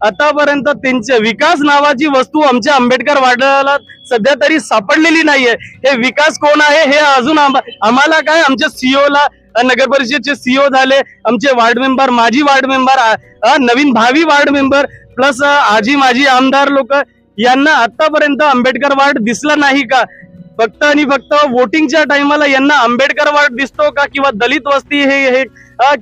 आतापर्यंत त्यांच्या विकास नावाची वस्तू आमच्या आंबेडकर वाड्याला सध्या तरी सापडलेली नाहीये. हे विकास कोण आहे हे अजून आम्हाला काय आमच्या सीओ ला नगर परिषदचे सीओ झाले आमचे वार्ड मेंबर माजी वार्ड मेंबर नवीन भावी वार्ड मेंबर प्लस आजी माजी आमदार लोक यांना आतापर्यंत आंबेडकर वार्ड दिसला नाही का? फक्त आणि फक्त वोटिंगच्या टाइमाला यांना आंबेडकर वार्ड दिसतो का? किंवा दलित वस्ती हे हे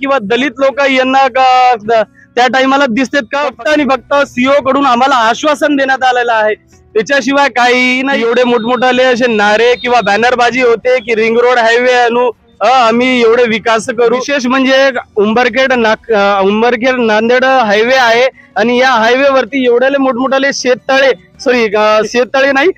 किंवा दलित लोक यांना का- त्या टाइमाला दिसतात का? फक्त आणि फक्त सीओ कडून आम्हाला आश्वासन देण्यात आलेलं आहे. त्याच्याशिवाय काही नाही. एवढे मोठमोठाले असे नारे किंवा बॅनरबाजी होते की रिंग रोड हायवे आणू अ, आम्ही एवढे विकास करू. विशेष म्हणजे उंबरखेड नाक उंबरखेड नांदेड हायवे आहे आणि या हायवे वरती एवढ्याले मोठमोठाले शेततळे सॉरी शेततळे नाही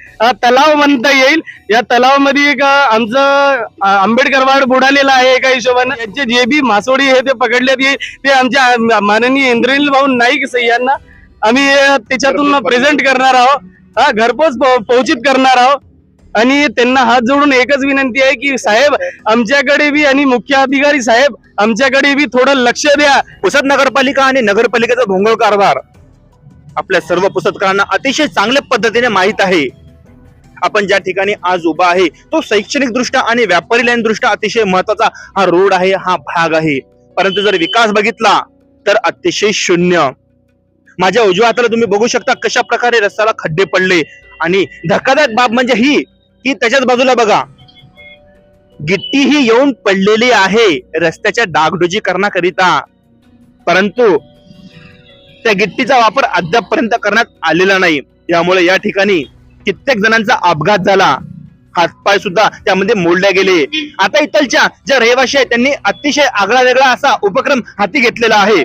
तलाव म्हणता येईल. या तलावामध्ये एक अ, आमचं अ, आंबेडकर वाड बुडालेलं आहे एका हिशोबाने. यांचे जे बी मासोडी हे ते पकडले ते ते आमच्या माननीय इंद्रनील भाऊ नाईक यांना आम्ही त्याच्यातून प्रेझेंट करणार आहोत. हा घरपोच पोहोचित करणार आहोत. आणि त्यांना हात जोडून एकच विनंती आहे की साहेब आमच्याकडे बी आणि मुख्य अधिकारी साहेब आमच्याकडे बी थोडं लक्ष द्या. पुसद नगरपालिका आणि नगरपालिकेचा भोंगळ कारभार आपल्या सर्व पुस्तकांना अतिशय चांगल्या पद्धतीने माहीत आहे. आपण ज्या ठिकाणी आज उभा आहे तो शैक्षणिक दृष्ट्या आणि व्यापारी लाईन दृष्ट्या अतिशय महत्त्वाचा हा रोड आहे हा भाग आहे. परंतु जर विकास बघितला तर अतिशय शून्य. माझ्या उजव्या हाताला तुम्ही बघू शकता कशा प्रकारे रस्त्याला खड्डे पडले. आणि धक्कादायक बाब म्हणजे ही की त्याच्याच बाजूला बघा. गिट्टी ही येऊन पडलेली आहे. रस्त्याच्या डागडुजी करण्याकरिता परंतु त्या गिट्टीचा वापर अद्यापपर्यंत करण्यात आलेला नाही. यामुळे या ठिकाणी कित्येक जणांचा अपघात झाला. हातपाय सुद्धा त्यामध्ये मोडले गेले. आता इथलच्या ज्या रहिवाशी आहेत त्यांनी अतिशय आगळा वेगळा असा उपक्रम हाती घेतलेला आहे.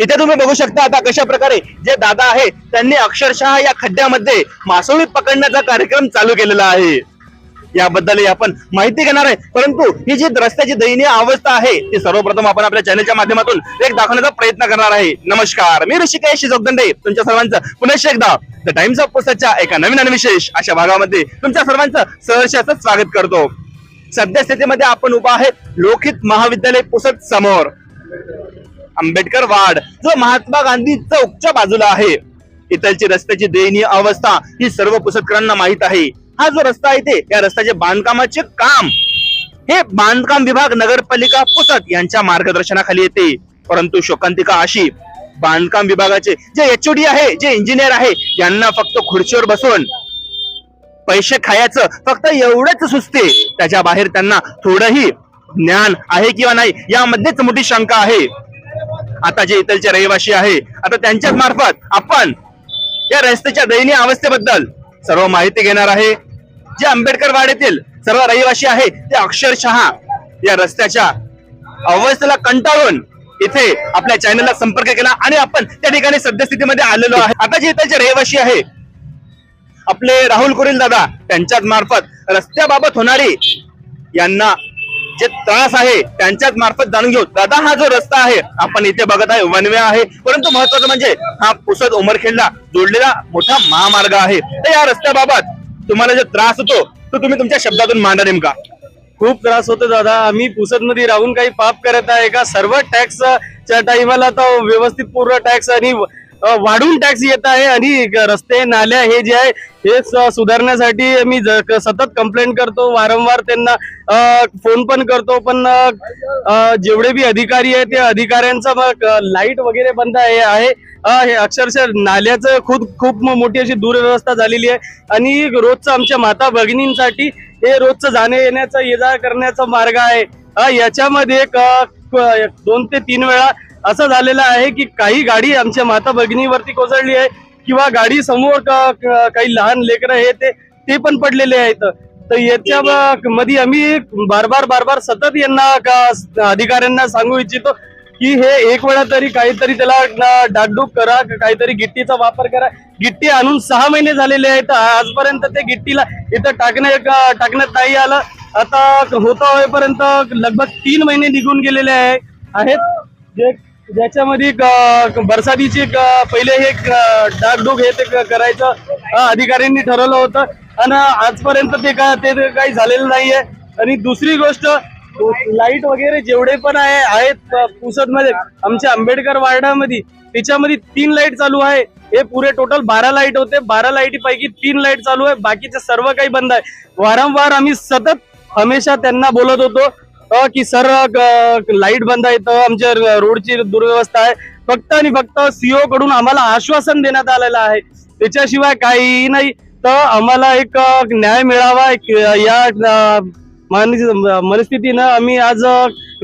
इथे तुम्ही बघू शकता आता कशा प्रकारे जे दादा आहे त्यांनी अक्षरशः या खड्ड्यामध्ये मासोळी पकडण्याचा कार्यक्रम चालू केलेला आहे. याबद्दल आपण माहिती घेणार आहे. परंतु ही जी रस्त्याची दयनीय अवस्था आहे ती सर्वप्रथम आपण आपल्या चॅनलच्या माध्यमातून एक दाखवण्याचा प्रयत्न करणार आहे. नमस्कार मी ऋषिकेश जोगदंडे तुमच्या सर्वांचं पुन्हा एकदा द टाइम्स ऑफ पुस्तकच्या एका नवीन आणि विशेष अशा भागामध्ये तुमच्या सर्वांचं सहर्ष असं स्वागत करतो. सध्या स्थितीमध्ये आपण उभा आहे लोकहित महाविद्यालय पुसद समोर. आंबेडकर वाड जो महात्मा गांधी चौकच्या बाजूला आहे. इथलची रस्त्याची दयनीय अवस्था ही सर्व पुसतकरांना माहीत आहे. हा जो रस्ता आहे ते या रस्त्याचे बांधकामाचे काम. हे बांधकाम विभाग नगरपालिका पुसत यांच्या मार्गदर्शनाखाली येते. परंतु शोकांतिका अशी बांधकाम विभागाचे जे एचओडी आहे जे इंजिनियर आहे यांना फक्त खुर्चीवर बसून पैसे खायचं फक्त एवढंच सुचते. त्याच्या बाहेर त्यांना थोडंही ज्ञान आहे किंवा नाही यामध्येच मोठी शंका आहे. आता जे इथलचे रहिवासी आहे आता त्यांच्याच मार्फत आपण या रस्त्याच्या दयनीय अवस्थेबद्दल सर्व माहिती घेणार आहे. जे आंबेडकर वाड्यातील सर्व रहिवासी आहे ते अक्षरशः या रस्त्याच्या अवस्थेला कंटाळून इथे आपल्या चॅनलला संपर्क केला आणि आपण त्या ठिकाणी सद्यस्थितीमध्ये आलेलो आहे. आता जे इथलचे रहिवासी आहे आपले राहुल कुरील दादा त्यांच्याच मार्फत रस्त्याबाबत होणारी यांना जे त्रास आहे त्यांच्याच मार्फत जाणून घेऊ. दादा हा जो रस्ता आहे आपण इथे बघत आहे वनवे आहे. परंतु महत्वाचं म्हणजे हा पुसद उमरखेडला जोडलेला मोठा महामार्ग आहे. तर या रस्त्याबाबत तुम्हाला जो त्रास होतो तो तुम्ही तुमच्या शब्दातून मांडा नेमका. खूप त्रास होतो दादा. आम्ही पुसदमध्ये राहून काही पाप करत आहे का? सर्व टॅक्स च्या टाइमाला तर व्यवस्थित पूर्ण टॅक्स आणि वाढून टॅक्स येत आहे आणि रस्ते नाल्या हे जे आहे हे सुधारण्यासाठी मी ज- सतत कंप्लेंट करतो वारंवार त्यांना फोन पण करतो पण जेवढे बी अधिकारी आहे त्या अधिकाऱ्यांचा मग लाइट वगैरे बंद आहे आहे. हे अक्षरशः नाल्याचं खूप खूप मोठी अशी दुरव्यवस्था झालेली आहे. आणि रोजचं आमच्या माता भगिनींसाठी हे रोजचं जाणे येण्याचा ये जा करण्याचा मार्ग आहे. याच्यामध्ये दोन ते तीन वेळा असं झालेलं आहे की काही गाडी आमच्या माता भगिनीवरती कोसळली आहे किंवा गाडी समोर काही लहान लेकरं हे ते ते पण पडलेले आहेत. तर याच्या मध्ये आम्ही बार बार बार सतत यांना अधिकाऱ्यांना सांगू इच्छितो की हे एक वेळा तरी काहीतरी त्याला न- डागडूग करा काहीतरी गिट्टीचा वापर करा. गिट्टी आणून सहा महिने झालेले आहेत आजपर्यंत ते गिट्टीला इथं टाकण्या टाकण्यात नाही आलं. आता होता होईपर्यंत लगभग तीन महिने निघून गेलेले आहे. आहेत. जे ज्याच्यामध्ये क- बरसातीची पहिले हे क- डागडूग हे ते करायचं अधिकाऱ्यांनी ठरवलं होतं. आणि आजपर्यंत ते का ते काही झालेलं नाहीये. आणि दुसरी गोष्ट लाइट वगैरे जेवढे पण आहे आहेत पुसदमध्ये आमच्या आंबेडकर वार्डामध्ये त्याच्यामध्ये तीन लाइट चालू आहे. हे पुरे टोटल बारा लाइट होते. बारा लाईटी पैकी तीन लाइट चालू आहे. बाकीचे सर्व काही बंद आहे. वारंवार आम्ही सतत हमेशा त्यांना बोलत होतो. की सर लाइट बंद आहे तर आमच्या रोडची दुर्व्यवस्था आहे. फक्त आणि फक्त सीओ कडून आम्हाला आश्वासन देण्यात आलेलं आहे. त्याच्याशिवाय काही नाही. तर आम्हाला एक न्याय मिळावा. या मनस्थितीनं आम्ही आज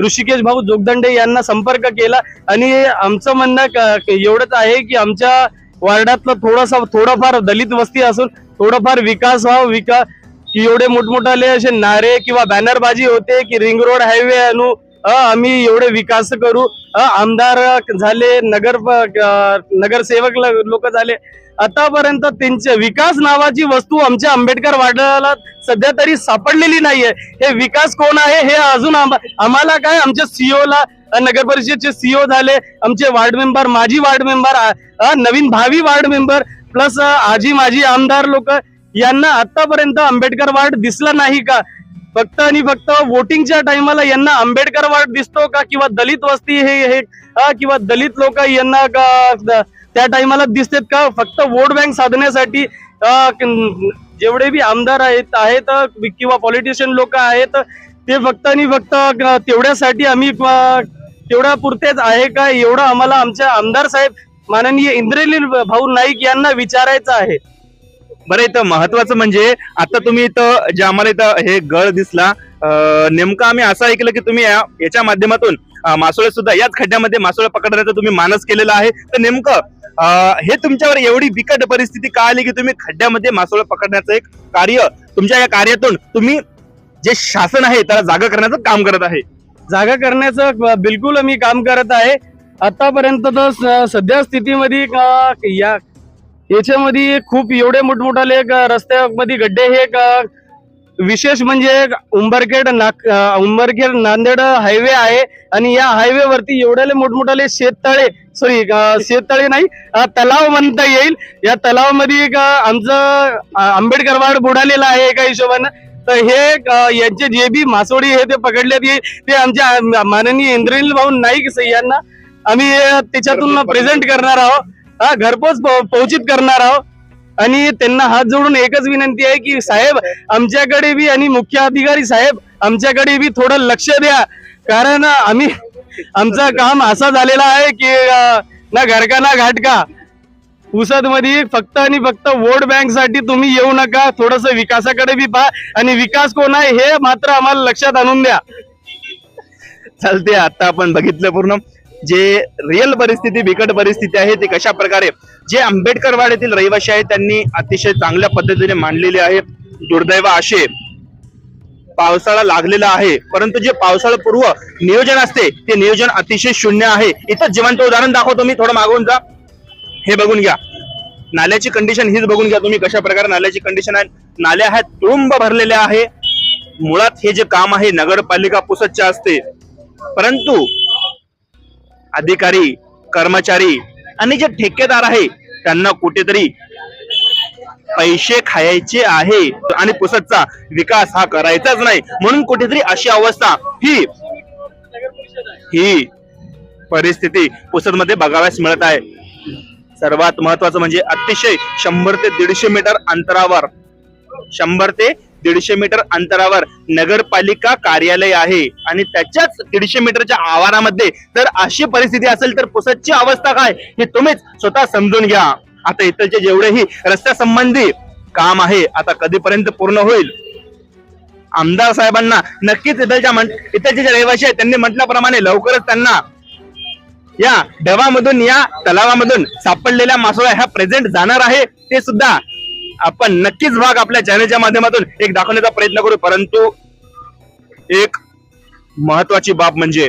ऋषिकेश भाऊ जोगदंडे यांना संपर्क केला. आणि आमचं म्हणणं एवढंच आहे की आमच्या वार्डातलं थोडासा थोडंफार दलित वस्ती असून थोडंफार विकास व्हावं. विकास की एवढे मोठमोठाले असे नारे किंवा बॅनरबाजी होते की रिंग रोड हायवे आणू आम्ही एवढे विकास करू. आमदार झाले नगर नगरसेवक लोक झाले. आतापर्यंत त्यांच्या विकास नावाची वस्तू आमच्या आंबेडकर वार्डाला सध्या तरी सापडलेली नाहीये. हे विकास कोण आहे हे अजून आम्हाला काय आमच्या सीओ ला नगर परिषदचे सीओ झाले आमचे वार्ड मेंबर माजी वार्ड मेंबर नवीन भावी वार्ड मेंबर प्लस आजी माजी आमदार लोक यांना आतापर्यंत आंबेडकर वार्ड दिसला नाही का? फक्त आणि फक्त वोटिंगच्या टायमाला यांना आंबेडकर वार्ड दिसतो का? किंवा दलित वस्ती हे हे किंवा दलित लोक यांना का- त्या टायमाला दिसतात का? फक्त वोट बँक साधण्यासाठी जेवढे बी आमदार आहेत आहेत किंवा पॉलिटिशियन लोक आहेत ते फक्त आणि फक्त तेवढ्यासाठी आम्ही तेवढ्या पुरतेच आहे का? एवढं आम्हाला आमच्या आमदार साहेब माननीय इंद्रनील भाऊ नाईक यांना विचारायचं आहे. बरं इथं महत्वाचं म्हणजे आता तुम्ही इथं जे आम्हाला इथं हे गळ दिसला नेमकं आम्ही असं ऐकलं की तुम्ही याच्या माध्यमातून मासोळे सुद्धा याच खड्ड्यामध्ये मासोळे पकडण्याचा तुम्ही मानस केलेला आहे. तर नेमकं हे तुमच्यावर एवढी बिकट परिस्थिती का आली की तुम्ही खड्ड्यामध्ये मासोळे पकडण्याचं एक कार्य तुमच्या या कार्यातून तुम्ही जे शासन आहे त्याला जागा करण्याचं काम करत आहे? जागा करण्याचं बिलकुल मी काम करत आहे. आतापर्यंत तर सध्या स्थितीमध्ये या याच्यामध्ये खूप एवढे मोठमोठाले एक रस्त्यामध्ये गड्डे हे विशेष म्हणजे उंबरखेड नाक उंबरखेड नांदेड हायवे आहे आणि या हायवे वरती एवढ्याले मोठमोठाले शेततळे सॉरी शेततळे नाही तलाव म्हणता येईल. या तलावामध्ये आमचं आंबेडकर वाड बुडालेलं आहे एका हिशोबानं. तर हे यांचे जे बी मासोडी हे ते पकडण्यात येईल ते आमच्या माननीय इंद्रनील भाऊ नाईक यांना आम्ही त्याच्यातून प्रेझेंट करणार आहोत. हा घरपोच पो- पोहोचित करणार आहोत. आणि त्यांना हात जोडून एकच विनंती आहे की साहेब आमच्याकडे बी आणि मुख्य अधिकारी साहेब आमच्याकडे बी थोडं लक्ष द्या. कारण आम्ही आमचं काम असं झालेलं आहे की ना घरका ना घाटका. उसदमध्ये फक्त आणि फक्त वोट बँकसाठी तुम्ही येऊ नका. थोडस विकासाकडे बी पहा. आणि विकास कोण आहे हे मात्र आम्हाला लक्षात आणून द्या. चालते आता आपण बघितलं पूर्ण. जे रिअल परिस्थिती बिकट परिस्थिती आहे ती कशा प्रकारे जे आंबेडकर येथील रहिवासी आहेत त्यांनी अतिशय चांगल्या पद्धतीने मांडलेले आहे. दुर्दैव असे. पावसाळा लागलेला आहे. परंतु जे पावसाळा पूर्व नियोजन असते ते नियोजन अतिशय शून्य आहे. इथं जिवंत उदाहरण दाखवतो मी थोडं मागून जा. हे बघून घ्या. नाल्याची कंडिशन हीच बघून घ्या तुम्ही कशा प्रकारे नाल्याची कंडिशन आहे. नाल्या आहेत तुळुंब भरलेल्या आहे. मुळात हे जे काम आहे नगरपालिका पुसतच्या असते. परंतु अधिकारी कर्मचारी आणि जे ठेकेदार आहे त्यांना कुठेतरी पैसे खायचे आहे आणि पुसदचा विकास हा करायचाच नाही. म्हणून कुठेतरी अशी अवस्था ही ही परिस्थिती पुसदमध्ये बघाव्यास मिळत आहे. सर्वात महत्वाचं म्हणजे अतिशय शंभर ते दीडशे मीटर अंतरावर शंभर ते दीडशे मीटर अंतरावर नगरपालिका कार्यालय आहे. आणि त्याच्याच दीडशे मीटरच्या आवारामध्ये जर अशी परिस्थिती असेल तर पुसदची अवस्था काय हे तुम्हीच स्वतः समजून घ्या. आता इथलचे जेवढेही रस्त्यासंबंधी काम आहे आता कधीपर्यंत पूर्ण होईल? आमदार साहेबांना नक्कीच इथलच्या म्हण- इथलचे जे रहिवासी आहेत त्यांनी म्हटल्याप्रमाणे लवकरच त्यांना या डबामधून या तलावामधून सापडलेल्या मासोळ्या ह्या प्रेझेंट जाणार आहे ते सुद्धा आपण नक्कीच भाग आपल्या चॅनलच्या माध्यमातून एक दाखवण्याचा प्रयत्न करू परंतु एक महत्वाची बाब म्हणजे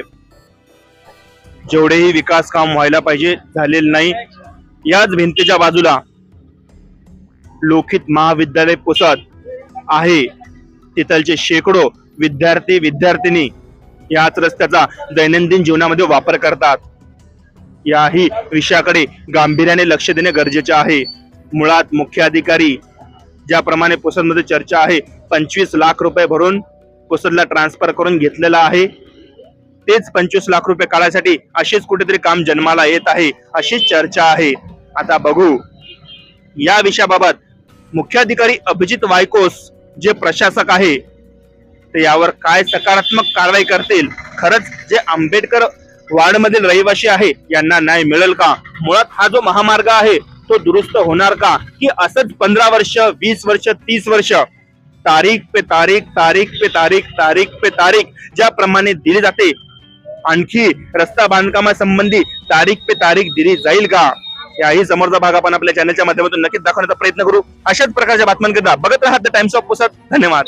जेवढेही विकास काम व्हायला पाहिजे झालेलं नाही. याच भिंतीच्या बाजूला लोकित महाविद्यालय पुसत आहे. तिथलचे शेकडो विद्यार्थी विद्यार्थिनी याच रस्त्याचा दैनंदिन जीवनामध्ये वापर करतात. याही विषयाकडे गांभीर्याने लक्ष देणे गरजेचे आहे. मुळात मुख्य अधिकारी ज्याप्रमाणे पुसदमध्ये चर्चा आहे पंचवीस लाख रुपये भरून पुसदला ट्रान्सफर करून घेतलेला आहे. तेच पंचवीस लाख रुपये काढायसाठी अशीच कुठेतरी काम जन्माला येत आहे अशीच चर्चा आहे. आता बघू. या विषयाबाबत मुख्याधिकारी अभिजित वायकोस जे प्रशासक आहे ते यावर काय सकारात्मक कारवाई करतील? खरंच जे आंबेडकर वार्डमधील रहिवासी आहे यांना न्याय मिळेल का? मुळात हा जो महामार्ग आहे तो दुरुस्त होणार का? की असंच पंधरा वर्ष वीस वर्ष तीस वर्ष तारीख पे तारीख तारीख पे तारीख तारीख पे तारीख ज्याप्रमाणे दिली जाते आणखी रस्ता बांधकामासंबंधी तारीख पे तारीख दिली जाईल का? याही समोरचा भाग आपण आपल्या चॅनलच्या माध्यमातून नक्कीच दाखवण्याचा प्रयत्न करू. अशाच प्रकारच्या बातम्यांकरिता बघत राहा द टाइम्स ऑफ पुसत धन्यवाद.